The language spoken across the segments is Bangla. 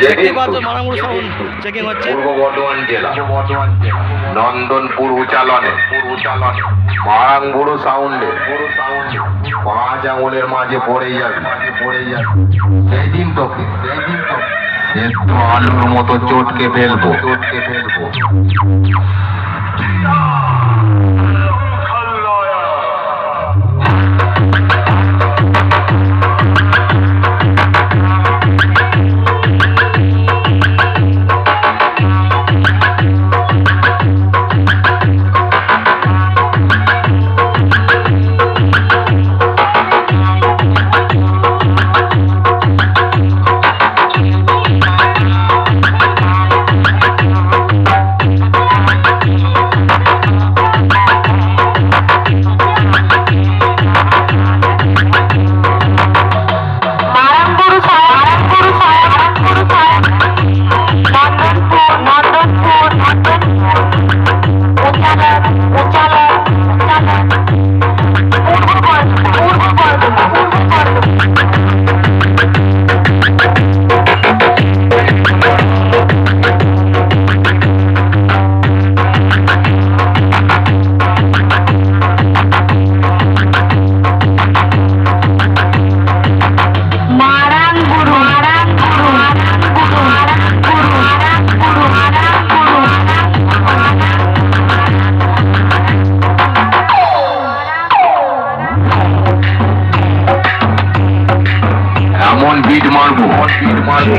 চেকিং হচ্ছে মারামুড়ি সাউন্ড চেকিং হচ্ছে। পূর্ব বর্ধমান জেলা। নন্দনপুর উচালনে। মারাংবুড়ো সাউন্ডে। পাঁচ আঙুলের মাঝে পড়ে যাবে পড়ে যাবে। সেই দিন তোকে। সেই দিন তোকে। আলুর মতো চটকে ফেলব। চটকে ফেলব। বিট মারবো। বিট মারবো।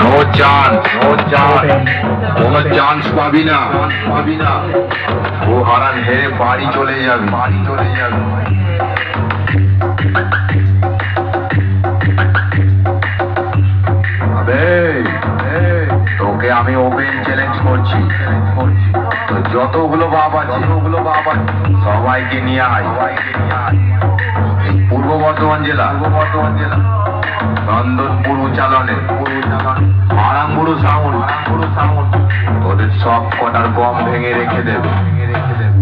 নো চান্স নো চান্স কোনো চান্স পাবি না। পাবি না ও হারান হেরে বাড়ি চলে যাবে। বাড়ি চলে যাবে। তোকে আমি ওপেন চ্যালেঞ্জ করছি। তো যতগুলো বাপ আছে যতগুলো বাপ আছে সবাইকে নিয়ে আয়। সবাইকে নিয়ে আয়। পূর্ব বর্ধমান জেলা। পূর্ব বর্ধমান জেলা নন্দনপুর উচালনে আরামগুরু সাউন্ড আরামগুরু সাউন্ড ওদের সব কটার গম ভেঙে রেখে দেবে ভেঙে রেখে দেবে।